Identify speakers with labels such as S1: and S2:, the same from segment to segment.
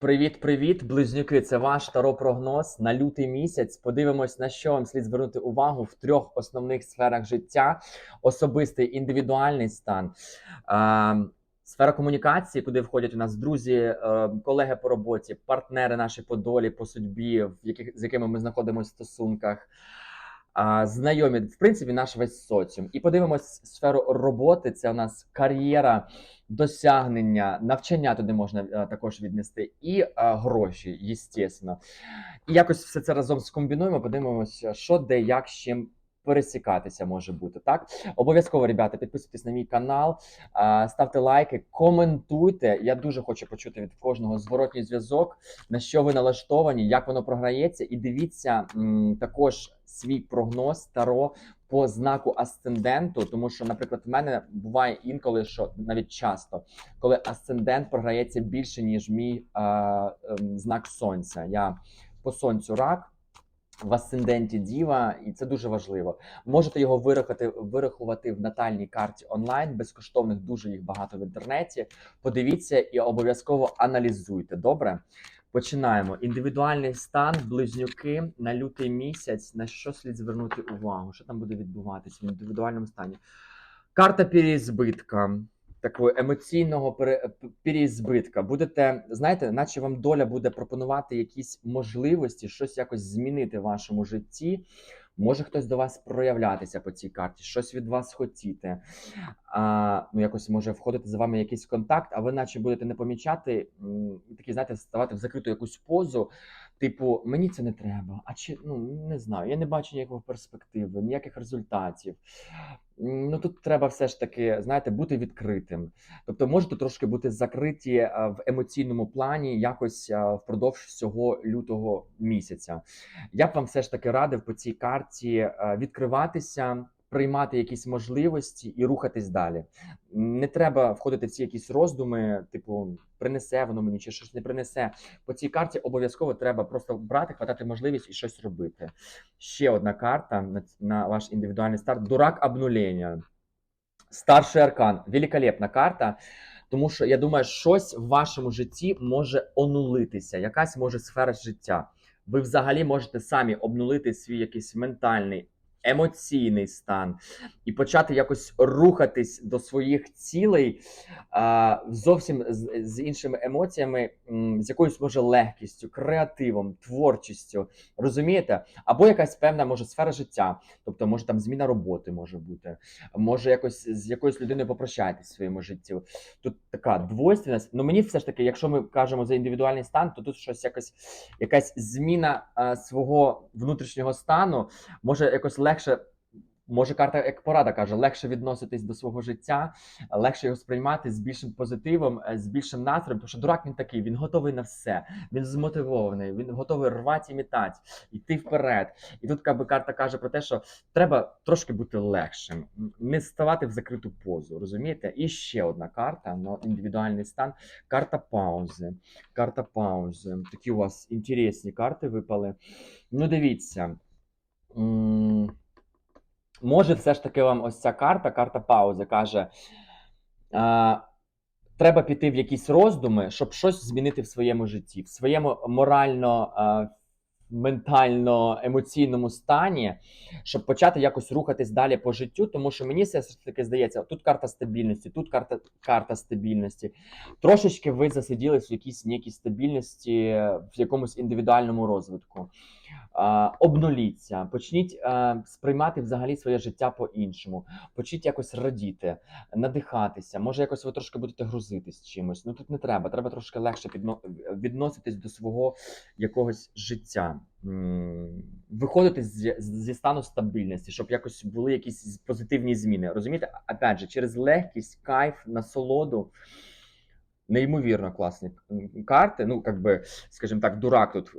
S1: Привіт-привіт, близнюки! Це ваш таро-прогноз на лютий місяць. Подивимось, на що вам слід звернути увагу в трьох основних сферах життя: особистий індивідуальний стан, е, сфера комунікації, куди входять у нас друзі, е, колеги по роботі, партнери наші по долі, по судьбі, в яких з якими ми знаходимося в стосунках. Знайомі, в принципі, наш весь соціум. І подивимось сферу роботи. Це у нас кар'єра, досягнення, навчання туди можна е, також віднести, і е, гроші, звісно. І якось все це разом скомбінуємо, подивимося, що де, як, з чим пересікатися може бути. Так, обов'язково, ребята, підписуйтесь на мій канал, е, ставте лайки, коментуйте. Я дуже хочу почути від кожного зворотній зв'язок, на що ви налаштовані, як воно програється, і дивіться також свій прогноз таро по знаку асценденту, тому що, наприклад, в мене буває інколи, що навіть часто, коли асцендент програється більше, ніж мій е, ем, знак сонця. Я по сонцю рак. В асценденті діва, і це дуже важливо. Можете його вирахувати, вирахувати в натальній карті онлайн. Безкоштовних дуже їх багато в інтернеті. Подивіться і обов'язково аналізуйте. Добре, починаємо. Індивідуальний стан, близнюки на лютий місяць. На що слід звернути увагу? Що там буде відбуватися в індивідуальному стані? Карта переізбитка. Такого емоційного пере- переізбитка. Будете, знаєте, наче вам доля буде пропонувати якісь можливості, щось якось змінити в вашому житті. Може хтось до вас проявлятися по цій карті, щось від вас хотіти. А, ну, якось може входити з вами якийсь контакт, а ви наче будете не помічати, такі, знаєте, ставати в закриту якусь позу, типу, мені це не треба. А чи ну не знаю, я не бачу ніякого перспективи, ніяких результатів. Ну тут треба все ж таки, знаєте, бути відкритим. Тобто можете трошки бути закриті в емоційному плані якось впродовж всього лютого місяця. Я б вам все ж таки радив по цій карті відкриватися. Приймати якісь можливості і рухатись далі. Не треба входити в ці якісь роздуми, типу, принесе воно мені чи щось не принесе. По цій карті обов'язково треба просто брати, хватати можливість і щось робити. Ще одна карта на, ваш індивідуальний старт. Дурак обнулення. Старший аркан. Великолепна карта. Тому що я думаю, щось в вашому житті може онулитися, якась може сфера життя. Ви взагалі можете самі обнулити свій якийсь ментальний, емоційний стан і почати якось рухатись до своїх цілей а, зовсім з, з іншими емоціями, з якоюсь може легкістю, креативом, творчістю. Розумієте? Або якась певна може сфера життя, тобто може там зміна роботи може бути, може якось з якоюсь людиною попрощатись в своєму житті. Тут така двойственність. Ну мені все ж таки, якщо ми кажемо за індивідуальний стан, то тут щось якось якась зміна а, свого внутрішнього стану може якось легше. Може, карта як порада каже, легше відноситись до свого життя, легше його сприймати з більшим позитивом, е, з більшим настроєм. Тому що дурак він такий, він готовий на все, він змотивований, він готовий рвати і мітати, йти вперед. І тут якби карта каже про те, що треба трошки бути легшим, не ставати в закриту позу. Розумієте? І ще одна карта на індивідуальний стан. Карта паузи. Карта паузи. Такі у вас інтересні карти випали. Ну, дивіться. Може, все ж таки вам ось ця карта, карта паузи, каже. А, треба піти в якісь роздуми, щоб щось змінити в своєму житті, в своєму морально, а, ментально, емоційному стані, щоб почати якось рухатись далі по життю, тому що мені все ж таки здається, тут карта стабільності, тут карта, карта стабільності. Трошечки ви засиділись в якійсь ніякій стабільності, в якомусь індивідуальному розвитку. Обнуліться, почніть сприймати взагалі своє життя по-іншому, почніть якось радіти, надихатися. Може, якось ви трошки будете грузитись чимось. Ну тут не треба. Треба трошки легше відноситись до свого якогось життя. Виходити зі, стану стабільності, щоб якось були якісь позитивні зміни. Розумієте? Опять же, через легкість, кайф, насолоду. Неймовірно класні карти. Ну, як би, скажімо так, дурак тут.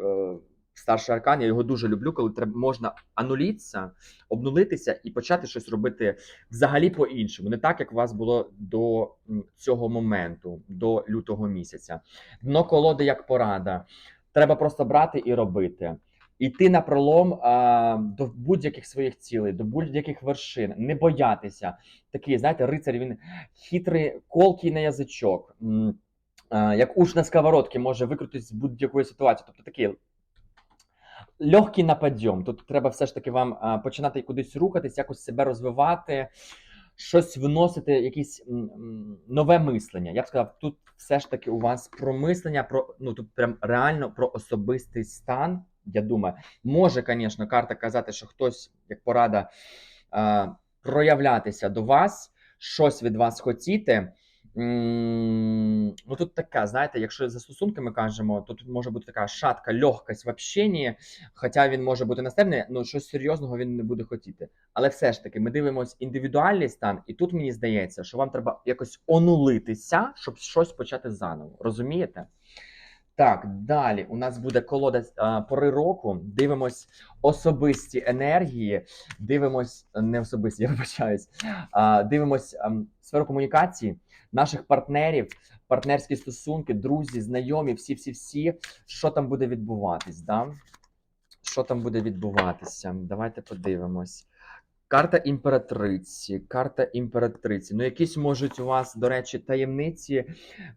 S1: Старший аркан, я його дуже люблю, коли треба можна анулітися, обнулитися і почати щось робити взагалі по-іншому, не так, як у вас було до цього моменту, до лютого місяця. Дно колоди як порада. Треба просто брати і робити. Іти на пролом а, до будь-яких своїх цілей, до будь-яких вершин, не боятися. Такий, знаєте, рицар, він хитрий, колкий на язичок. Е, як уж на сковородці може викрутитись з будь-якої ситуації. Тобто такий легкий на підйом. Тут треба все ж таки вам е, починати кудись рухатись, якось себе розвивати, щось вносити, якесь нове мислення. Я б сказав, тут все ж таки у вас про мислення, про ну тут прям реально про особистий стан. Я думаю, може, звісно, карта казати, що хтось, як порада, е, проявлятися до вас, щось від вас хотіти. Ну тут така, знаєте, якщо за стосунками кажемо, то тут може бути така шатка, легкость в общенні, хоча він може бути наступний, ну щось серйозного він не буде хотіти. Але все ж таки, ми дивимося індивідуальний стан, і тут мені здається, що вам треба якось онулитися, щоб щось почати заново. Розумієте? Так, далі у нас буде колода а, пори року. Дивимось особисті енергії, дивимось не особисті, я вибачаюсь. А, дивимось ам, сферу комунікації, наших партнерів, партнерські стосунки, друзі, знайомі, всі-всі-всі, що там буде відбуватись, да? Що там буде відбуватися? Давайте подивимось. Карта імператриці, карта імператриці. Ну, якісь можуть у вас, до речі, таємниці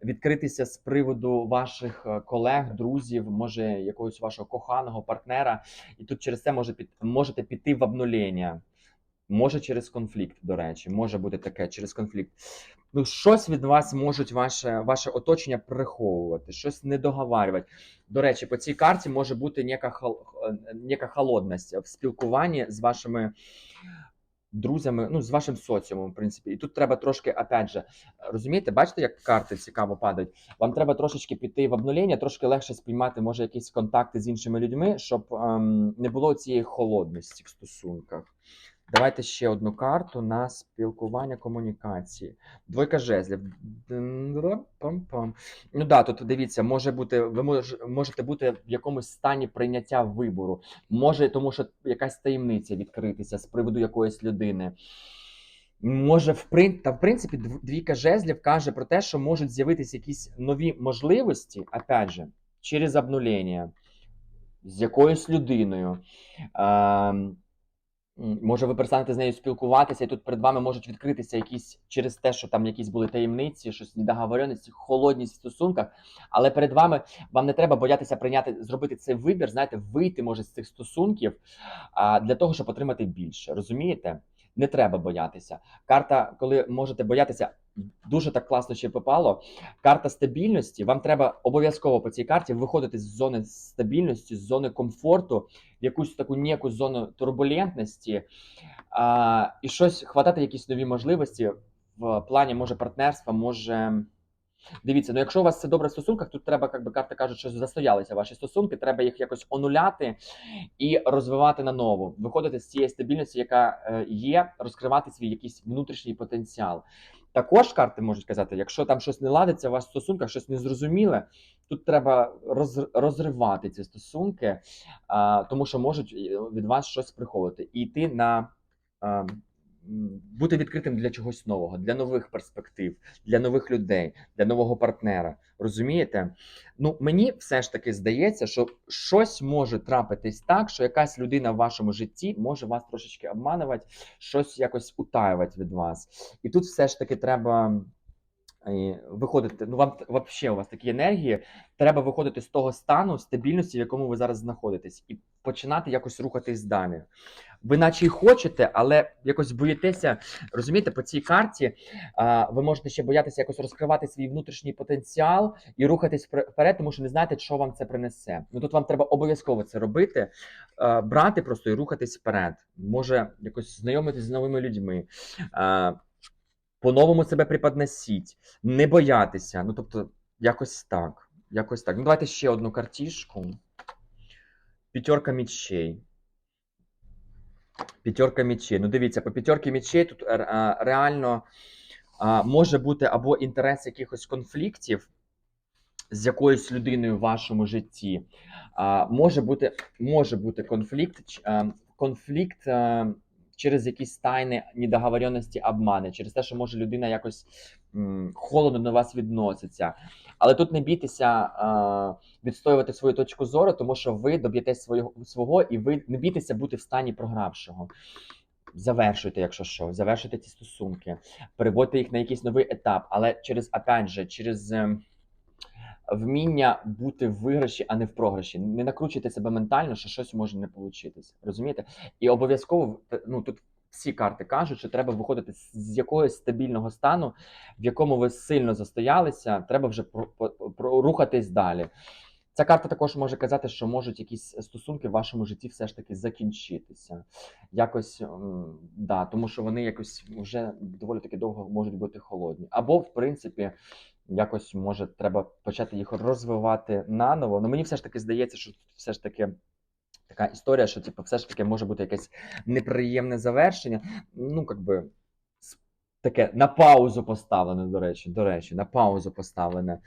S1: відкритися з приводу ваших е, колег, друзів, може, якогось вашого коханого партнера. І тут через це може під, можете піти в обнулення. Може через конфлікт, до речі, може бути таке через конфлікт. Ну, щось від вас можуть ваше, ваше оточення приховувати, щось не договарювати. До речі, по цій карті може бути ніяка, хол- ніяка холодність в спілкуванні з вашими друзями, ну, з вашим соціумом, в принципі. І тут треба трошки, опять же, розумієте, бачите, як карти цікаво падають? Вам треба трошечки піти в обнулення, трошки легше сприймати, може, якісь контакти з іншими людьми, щоб ем, не було цієї холодності в стосунках. Давайте ще одну карту на спілкування комунікації. Двойка жезлів. Ну да, тут дивіться, може бути, ви мож, можете бути в якомусь стані прийняття вибору. Може, тому що якась таємниця відкритися з приводу якоїсь людини. Може, в прин... в принципі, дв- двійка жезлів каже про те, що можуть з'явитися якісь нові можливості, опять же, через обнулення, з якоюсь людиною. Може, ви перестанете з нею спілкуватися, і тут перед вами можуть відкритися якісь через те, що там якісь були таємниці, щось недоговоренності, холодність в стосунках. Але перед вами вам не треба боятися прийняти, зробити цей вибір, знаєте, вийти може з цих стосунків для того, щоб отримати більше. Розумієте? Не треба боятися. Карта, коли можете боятися, дуже так класно ще попало. Карта стабільності. Вам треба обов'язково по цій карті виходити з зони стабільності, з зони комфорту в якусь таку ніяку зону турбулентності а, і щось хватати якісь нові можливості в плані може партнерства, може. Дивіться, ну якщо у вас все добре в стосунках, тут треба, як би карта кажуть, що застоялися ваші стосунки, треба їх якось онуляти і розвивати на нову, виходити з цієї стабільності, яка е, є, розкривати свій якийсь внутрішній потенціал. Також карти можуть казати, якщо там щось не ладиться у вас в стосунках, щось незрозуміле, тут треба роз, розривати ці стосунки, тому що можуть е, від вас щось приховувати і йти на а, м, бути відкритим для чогось нового, для нових перспектив, для нових людей, для нового партнера. Розумієте? Ну, мені все ж таки здається, що щось може трапитись так, що якась людина в вашому житті може вас трошечки обманувати, щось якось утаювати від вас. І тут все ж таки треба. Е, Виходити, ну вам взагалі у вас такі енергії, треба виходити з того стану стабільності, в якому ви зараз знаходитесь, і починати якось рухатись далі. Ви наче й хочете, але якось боїтеся. Розумієте, по цій карті а, ви можете ще боятися якось розкривати свій внутрішній потенціал і рухатись впер- вперед, тому що не знаєте, що вам це принесе. Ну тут вам треба обов'язково це робити, а, брати просто і рухатись вперед. Може, якось знайомитись з новими людьми. А, по-новому себе преподносіть, не боятися. Ну, тобто, якось так. Якось так. Ну, давайте ще одну картішку. П'ятерка мічей. П'ятерка мечей. Ну, дивіться, по п'ятерки мечей тут е, е, реально може бути або інтерес якихось конфліктів з якоюсь людиною в вашому житті. Може, бути, може бути конфлікт, е, конфлікт через якісь тайни недоговоренності, обмани, через те, що може людина якось холодно до вас відноситься. Але тут не бійтеся відстоювати свою точку зору, тому що ви доб'єтесь свого, свого і ви не бійтеся бути в стані програвшого. Завершуйте, якщо що, завершуйте ці стосунки, переводьте їх на якийсь новий етап, але через, опять же, через. ем, вміння бути в виграші, а не в програші. Не накручуйте себе ментально, що щось може не получитись. Розумієте? І обов'язково ну тут всі карти кажуть, що треба виходити з- якогось стабільного стану, в якому ви сильно застоялися. Треба вже про- рухатись далі. Ця карта також може казати, що можуть якісь стосунки в вашому житті все ж таки закінчитися. Якось да, тому що вони якось вже доволі таки довго можуть бути холодні. Або, в принципі, якось може треба почати їх розвивати наново. Ну мені все ж таки здається, що все ж таки. Така історія, що типу, все ж таки може бути якесь неприємне завершення. Ну, як би таке на паузу поставлене, до речі, до речі, на паузу поставлене.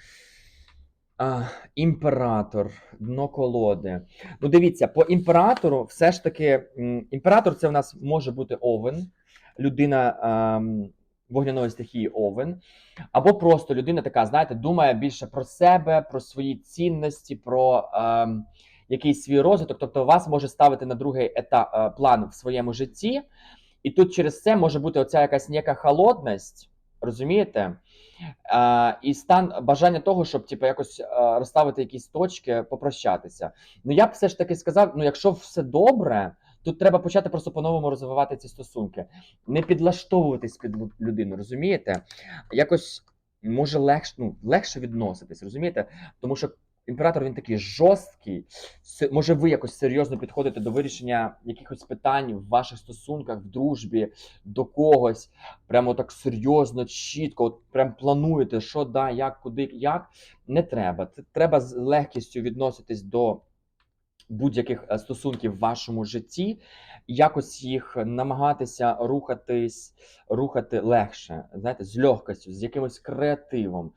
S1: А, імператор, дно колоди. Ну, дивіться, по імператору, все ж таки, імператор це в нас може бути овен, людина вогняної стихії овен, або просто людина така, знаєте, думає більше про себе, про свої цінності, про ем, якийсь свій розвиток. Тобто вас може ставити на другий етап, е, план в своєму житті. І тут через це може бути оця якась ніяка холодність, розумієте? А, і стан бажання того, щоб типу, якось а, розставити якісь точки, попрощатися. Ну я б все ж таки сказав: ну, якщо все добре, тут треба почати просто по-новому розвивати ці стосунки, не підлаштовуватись під людину, розумієте? Якось може легше, ну, легше відноситись, розумієте? Тому що імператор він такий жорсткий. Може, ви якось серйозно підходите до вирішення якихось питань в ваших стосунках, в дружбі, до когось прямо так серйозно, чітко, от прям плануєте, що да, як, куди, як. Не треба. Треба з легкістю відноситись до будь-яких е, стосунків в вашому житті, якось їх намагатися рухатись, рухати легше, знаєте, з легкістю, з якимось креативом.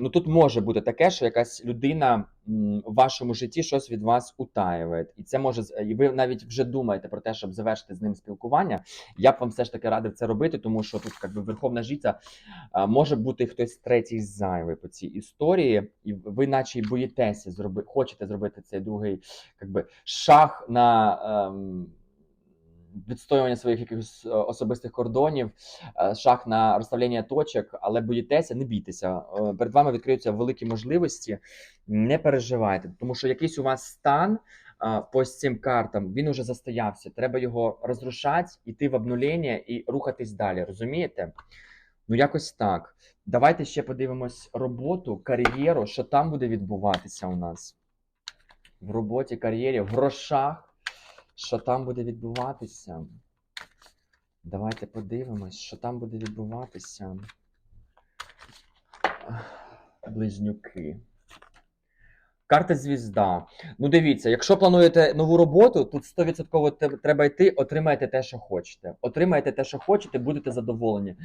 S1: Ну тут може бути таке, що якась людина в вашому житті щось від вас утаєває, І це може і ви навіть вже думаєте про те, щоб завершити з ним спілкування. Я б вам все ж таки радив це робити, тому що тут якби верховна життя може бути хтось третій зайвий по цій історії, і ви, наче й боїтеся зробити, хочете зробити цей другий якби, шаг на. Ем, Відстоювання своїх якихось е, особистих кордонів, е, шаг на розставляння точок, але боїтеся, не бійтеся. Е, Перед вами відкриються великі можливості. Не переживайте, тому що якийсь у вас стан по цим картам він уже застоявся. Треба його розрушати, йти в обнулення і рухатись далі. Розумієте? Ну, якось так. Давайте ще подивимось роботу, кар'єру, що там буде відбуватися у нас в роботі, кар'єрі, в грошах. Що там буде відбуватися? Давайте подивимось, що там буде відбуватися. Близнюки. Карта звізда. Ну, дивіться, якщо плануєте нову роботу, тут 100% треба йти, отримаєте те, що хочете. Отримаєте те, що хочете, будете задоволені.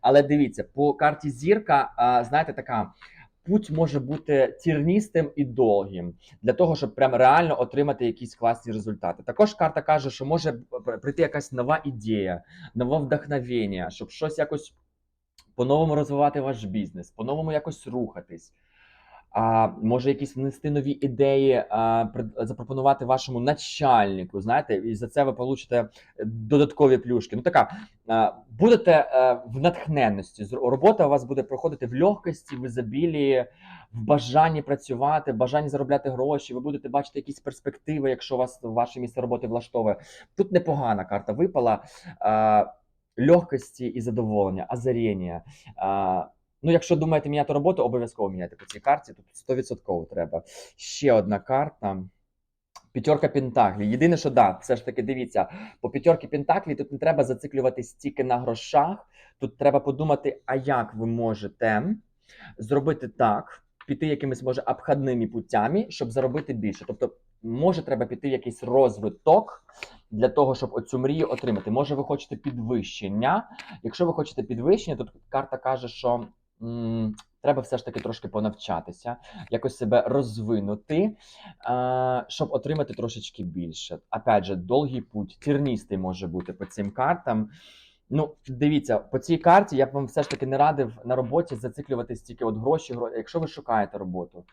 S1: Але дивіться, по карті зірка, знаєте, така. Путь може бути тірністим і довгим для того, щоб прям реально отримати якісь класні результати. Також карта каже, що може пр- прийти якась нова ідея, нове вдохновення, щоб щось якось по-новому розвивати ваш бізнес, по-новому якось рухатись. А може якісь внести нові ідеї, а, запропонувати вашому начальнику, знаєте, і за це ви получите додаткові плюшки. Ну така а, будете е, в натхненності. Робота у вас буде проходити в легкості, в ізобілії, в бажанні працювати, в бажанні заробляти гроші. Ви будете бачити якісь перспективи, якщо вас ваше місце роботи влаштовує. Тут непогана карта випала. А, легкості і задоволення, озаріння. А, Ну, якщо думаєте міняти роботу, обов'язково міняйте по цій карті. Тут 100% треба. Ще одна карта. П'ятерка Пентаклі. Єдине, що да, все ж таки дивіться, по п'ятерки Пентаклі тут не треба зациклюватись тільки на грошах. Тут треба подумати, а як ви можете зробити так, піти якимись може обходними путями, щоб заробити більше. Тобто, може, треба піти в якийсь розвиток для того, щоб оцю мрію отримати. Може, ви хочете підвищення. Якщо ви хочете підвищення, то тут карта каже, що треба все ж таки трошки понавчатися, якось себе розвинути, щоб отримати трошечки більше. Опять же, довгий путь, тірністий може бути по цим картам. Ну, дивіться, по цій карті я б вам все ж таки не радив на роботі зациклюватись тільки от гроші. Якщо ви шукаєте роботу,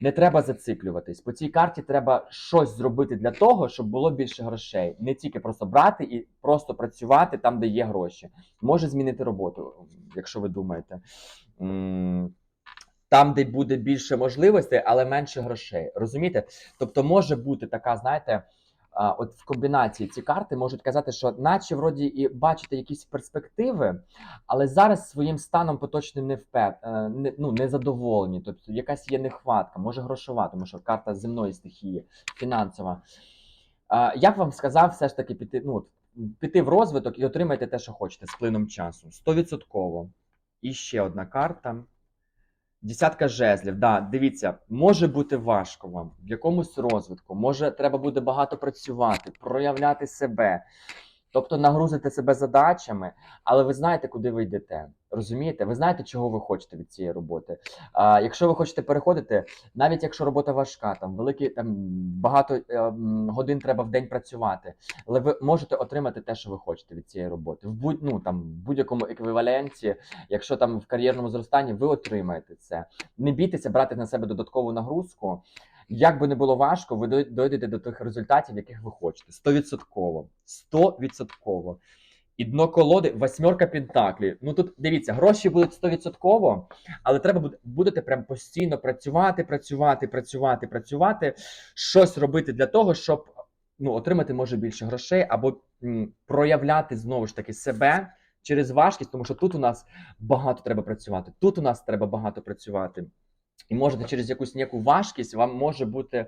S1: не треба зациклюватись. По цій карті треба щось зробити для того, щоб було більше грошей. Не тільки просто брати і просто працювати там, де є гроші. Може змінити роботу, якщо ви думаєте. Там, де буде більше можливостей, але менше грошей. Розумієте? Тобто може бути така, знаєте, от в комбінації ці карти можуть казати, що наче вроді і бачите якісь перспективи, але зараз своїм станом поточним не впев... е, не, ну, не задоволені. Тобто якась є нехватка, може грошова, тому що карта земної стихії, фінансова. Я б вам сказав все ж таки піти, ну, піти в розвиток і отримайте те, що хочете з плином часу. Стовідсотково. І ще одна карта. Десятка жезлів. Да, дивіться, може бути важко вам в якомусь розвитку, може треба буде багато працювати, проявляти себе, тобто нагрузити себе задачами, але ви знаєте, куди ви йдете. Розумієте? Ви знаєте, чого ви хочете від цієї роботи. А, якщо ви хочете переходити, навіть якщо робота важка, там великі там багато ем, годин треба в день працювати, але ви можете отримати те, що ви хочете від цієї роботи. В будь ну там в будь-якому еквіваленті, якщо там в кар'єрному зростанні, ви отримаєте це. Не бійтеся брати на себе додаткову нагрузку. Як би не було важко, ви дойдете до тих результатів, яких ви хочете. Стовідсотково. Стовідсотково. І дно колоди восьмерка пентаклів. Ну тут дивіться, гроші будуть стовідсотково, але треба буде будете прям постійно працювати, працювати, працювати, працювати, щось робити для того, щоб ну, отримати може більше грошей, або м, проявляти знову ж таки себе через важкість, тому що тут у нас багато треба працювати, тут у нас треба багато працювати. І можете через якусь ніяку важкість вам може бути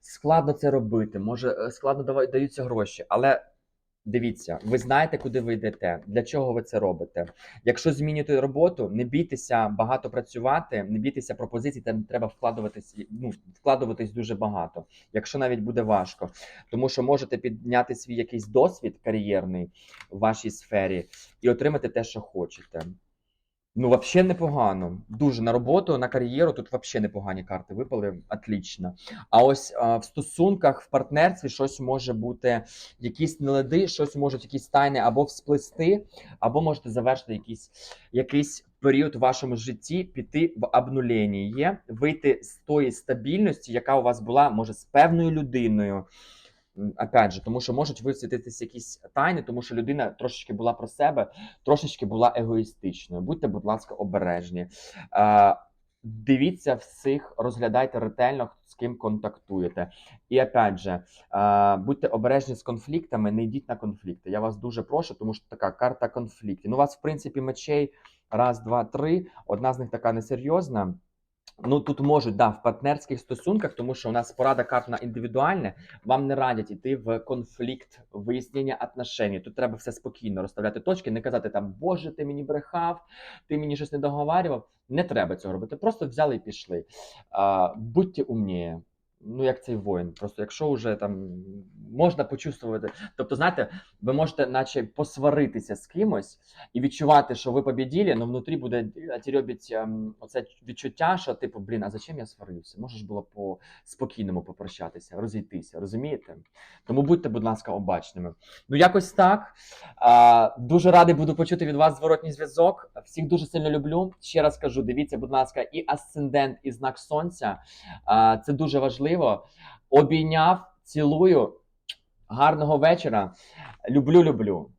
S1: складно це робити, може е, складно даються гроші, але. Дивіться, ви знаєте, куди ви йдете, для чого ви це робите. Якщо змінюєте роботу, не бійтеся багато працювати, не бійтеся пропозицій, там треба вкладуватись, ну, вкладуватись дуже багато, якщо навіть буде важко. Тому що можете підняти свій якийсь досвід кар'єрний в вашій сфері і отримати те, що хочете. Ну, взагалі непогано. Дуже на роботу, на кар'єру тут взагалі непогані карти випали. Отлично. А ось а, в стосунках, в партнерстві щось може бути, якісь нелади, щось можуть якісь тайни або всплести, або можете завершити якийсь, якийсь період в вашому житті, піти в обнулення, вийти з тої стабільності, яка у вас була, може, з певною людиною. Опять же, тому що можуть висвітитися якісь тайни, тому що людина трошечки була про себе, трошечки була егоїстичною. Будьте, будь ласка, обережні. Е, дивіться всіх, розглядайте ретельно, з ким контактуєте. І опять же, е, будьте обережні з конфліктами, не йдіть на конфлікти. Я вас дуже прошу, тому що така карта конфліктів. Ну, у вас, в принципі, мечей раз, два, три. Одна з них така несерйозна. Ну, тут можуть, да, в партнерських стосунках, тому що у нас порада карт на індивідуальне, вам не радять іти в конфлікт вияснення отношень. Тут треба все спокійно розставляти точки, не казати там, Боже, ти мені брехав, ти мені щось не договарював. Не треба цього робити. Просто взяли і пішли. А, будьте умніє. Ну, як цей воїн. Просто якщо вже там можна почувствувати. Тобто, знаєте, ви можете, наче посваритися з кимось і відчувати, що ви побіділи, але внутрі буде тірьобіть ем, оце відчуття, що типу, блін, а зачем я сварився? Можеш було по спокійному попрощатися, розійтися, розумієте? Тому будьте, будь ласка, обачними. Ну, якось так. А, дуже радий буду почути від вас зворотній зв'язок. Всіх дуже сильно люблю. Ще раз кажу: дивіться, будь ласка, і асцендент, і знак сонця. А, це дуже важливо. Обійняв, цілую. Гарного вечора. Люблю, люблю.